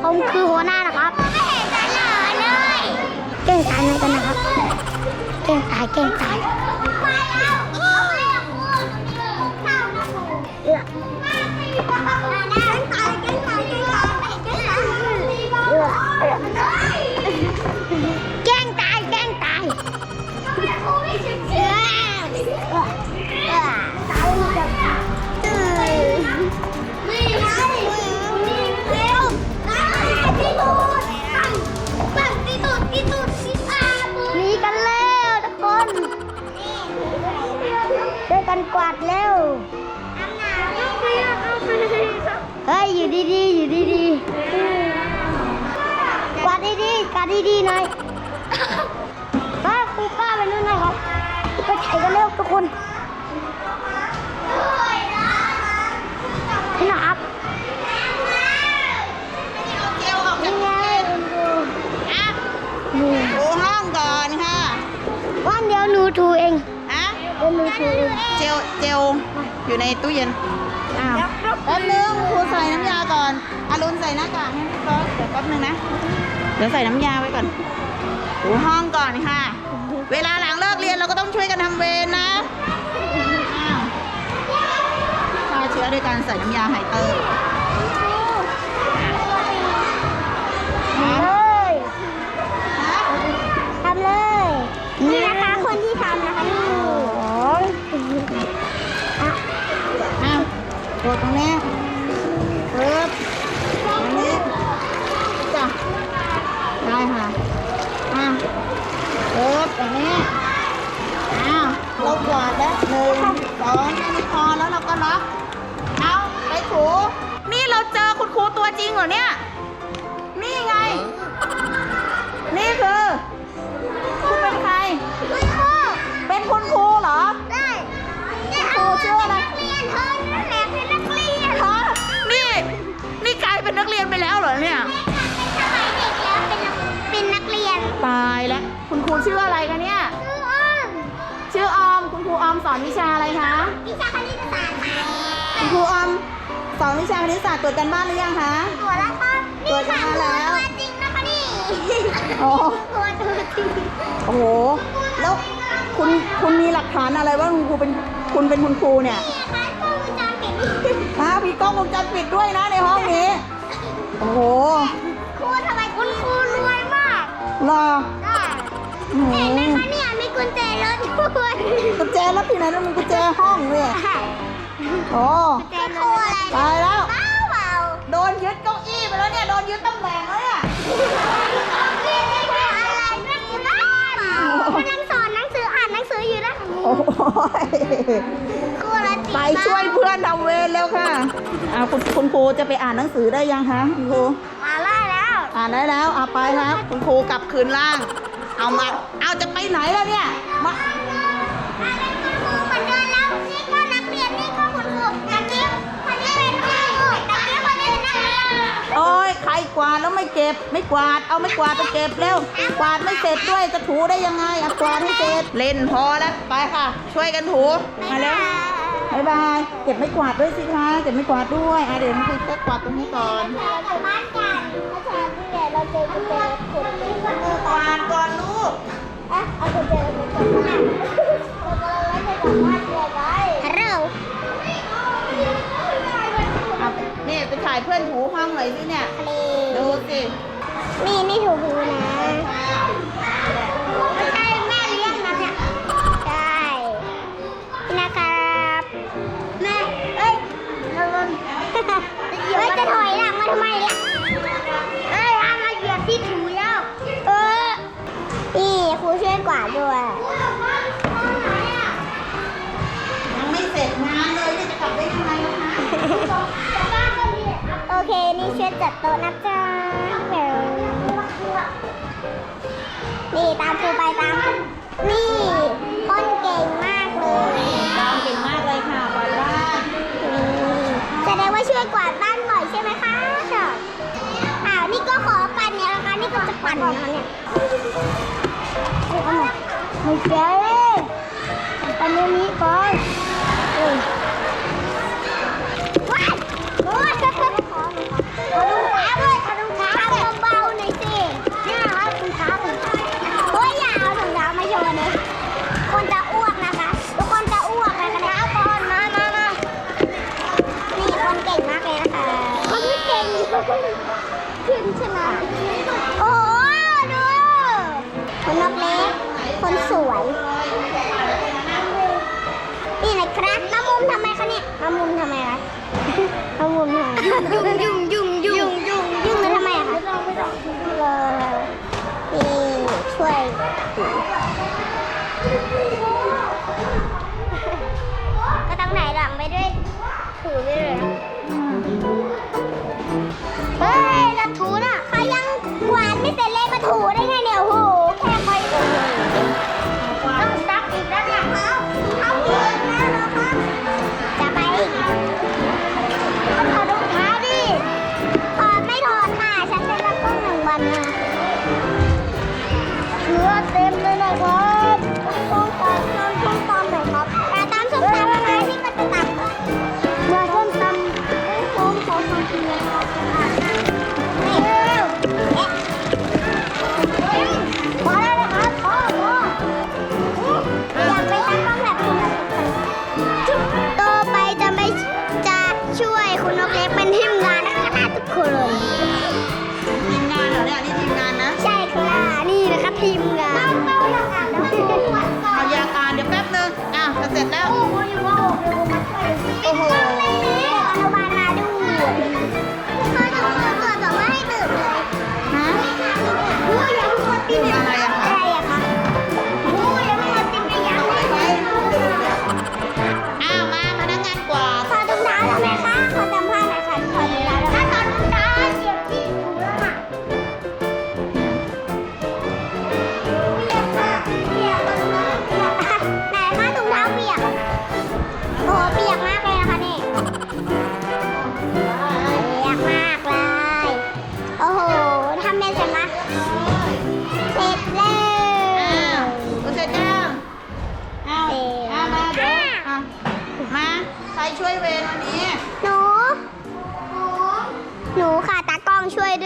ผมคือหัวหน้านะครับ ไม่เห็นจะเหลือเลยเก่งตายเหมือนกันนะครับ เก่งตายเก่งตาย กันกวาดเร็วเฮ้ยอยู่ดีๆอยู่ดีๆกวาดดีๆกวาดดีๆหน่อยไปครูป้าไปนู่นนะครับไปไถกันเร็วทุกคนนี่นะครับ เดี๋ยวหนูถูเอเจลเจลอยู่ในตู้เย็น อ้าวแป๊บนึงครูใส่น้ำยาก่อนอารุณใส่หน้ากากให้พี่ก๊อฟเดี๋ยวแป๊บนึงนะ เดี๋ยวใส่น้ำยาไว้ก่อนดูห้องก่อนค่ะ เวลาหลังเลิกเรียนเราก็ต้องช่วยกันทำเวรนะอ้าวฆ่าเชื้อด้วยการใส่น้ำยาไฮเตอร์ รูตัวจริงเหรอเนี่ย นี่ไง นี่คือ คุณเป็นใคร คุณครูเป็นคุณครูเหรอ ได้ครูชื่ออะไรนักเรียนเธอนั่นแหละเป็นนักเรียนฮะนี่ นี่กลายเป็นนักเรียนไปแล้วเหรอเนี่ยสมัยเด็กแล้วเป็นนักเป็นนักเรียนตายแล้ว คุณครูชื่ออะไรกันเนี่ย ชื่ออ้อมชื่อออม คุณครูออมสอนวิชาอะไรคะ วิชาคณิตศาสตร์ค่ะ คุณครูออม สอนวิชาคณิตศาสตร์ตรวจกันบ้านหรือยังคะ ตัวแล้วค่ะตัวนี่จะค่ะมาตัวแล้วตัวจริงนะคะนี่โอ้ ตัวตัวจริงโอ้โห แล้วคุณคุณมีหลักฐานอะไรว่าคุณครูเป็นคุณเป็นคุณครูเนี่ยนี่นะคะกล้องวงจรปิดฮะมีกล้องวงจรปิดด้วยนะในห้องนี้ โอ้โห ครูทำไมคุณครูรวยมากรอได้โอ้โหเห็นไหมคะเนี่ยมีกุญแจรถด้วยกุญแจแล้วที่ไหนแล้วมันกุญแจห้องเนี่ยโอ้กุญแจรถอะ ไรตายแล้วเปล่าเปล่าโดนยึดเก้าอี้ไปแล้วเนี่ย โดนยึดตำแหน่งแล้วเนี่ยเรียนไม่ได้อะไรไม่ได้กำลังสอนหนังสืออ่านหนังสืออยู่นะโอ้ยครูละจริงไปช่วยเพื่อนทำเวรแล้วค่ะอ่าคุณคุณครูจะไปอ่านหนังสือได้ยังคะคุณครูมาไล่แล้ว อ่านได้แล้วเอาไปครับ คุณครูกลับคืนล่าง เอามา เอาจะไปไหนแล้วเนี่ย มา โอ้ยใครกวาดแล้วไม่เก็บ ไม่กวาด เอาไม่กวาดไปเก็บเร็ว กวาดไม่เสร็จด้วยจะถูได้ยังไงอะกวาดให้เสร็จ เล่นพอแล้วไปค่ะ ช่วยกันถู มาเร็วบายบาย เก็บไม่กวาดด้วยสิคะ เก็บไม่กวาดด้วยอะเดี๋ยวคุณครูจะกวาดตรงนี้ก่อน เราจะบ้านกันถ้าเธอที่เนี่เราเจอกุญแจขุดที่เกวาดก่อ อนถูห้องหน่อยสิเนี่ยดูสิ นี่นี่ถูกหูนะ นี่ช่วยจัดโต๊ะนะจ๊ะเดี๋ยวนี่ตามครูไปตาม นี่ คนเก่งมากเลยตามเก่งมากเลยค่ะบอยว่าแสดงว่าช่วยกวาดบ้านบ่อยใช่ไหมคะชอบอ้าวนี่ก็ขอปั่นเนี่ยนะคะนี่ก็จะปั่นนะคะเนี่ยไม่เจ๊ปั่นเรื่องนี้ก่อน ช่วยก็ต้องไหนหลังไปด้วยถือไปเลย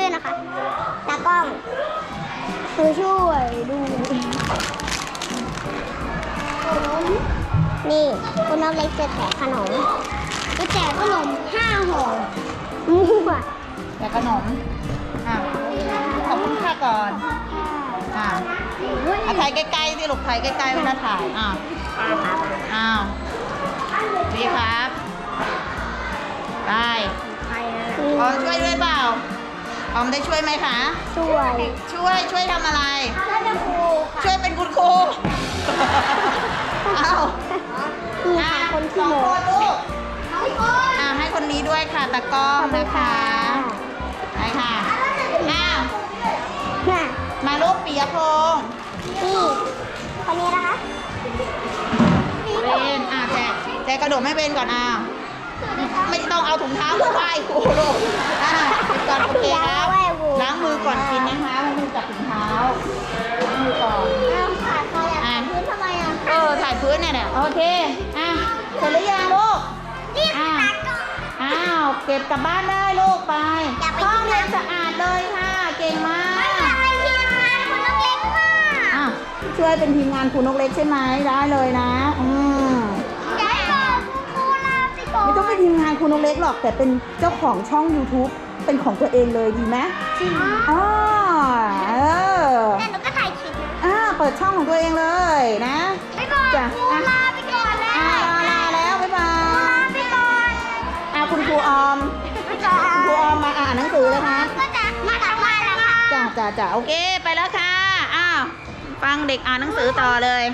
ด้วยนะคะ ตากล้องหนูช่วยดูนี่คุณน้องเล็กจะแจกขนมจะแจกขนมห้าห่อมั่วแต่ขนมอะขอบคุณค่ะก่อนอะอะถ่ายใกล้ๆสิลูกถ่ายใกล้ๆเวลาถ่ายอ้าวอ้าวดีครับไปออมช่วยด้วยเปล่า ออมได้ช่วยไหมคะ ช่วยช่วยช่วยทำอะไรถ้าจะครูค่ะช่วยเป็นคุณครูอ้าวนี่อะค่ะคนสที่องโมคนลูกน้องคนอ่าให้คนนี้ด้วยค่ะตะกล้องนะคะไปค่ะอ้าวน่ะมาลูกปียพงษ์นี่คนนี้นะคะเวนอ่าแจกแจกกระโดดไม่เป็นก่อนอ้าวไม่ต้องเอาถุงเท้ามาไหว้ครูลูกอ่าปิดก่อน เนี่ยเนี่ยโอเค อะเสร็จหรือยังลูก นี่คือตากล้องอ้าว เก็บกลับบ้านได้ลูกไป อยากไปห้องที่เรียนน้ำสะอาดเลยค่ะ เก่งมาไม่กอยากเป็นทีมงานคุณนกเล็กค่ะอะช่วยเป็นทีมงานครูนกเล็กใช่ไหมได้เลยนะ อืมย้ายก่อนครูลาไปก่อนไม่ต้องเป็นทีมงานครูนกเล็กหรอกแต่เป็นเจ้าของช่อง YouTube เป็นของตัวเองเลยดีไหมจริง อ๋อเอ เปิดช่องของตัวเองเลยนะไปก่อนจ้ะครูลาไปก่อนแล้วอ่าลาลาแล้วบ๊ายบาครูลายไปก่อนอ่าคุณครูออมไปก่อนครูออมมาอ่านหนังสือเลยคะก็จะมาทำงานแล้วค่ะจ้าจ้าจ้าโอเคไปแล้วค่ะอ้าวฟังเด็กอ่านหนังสือต่อเลย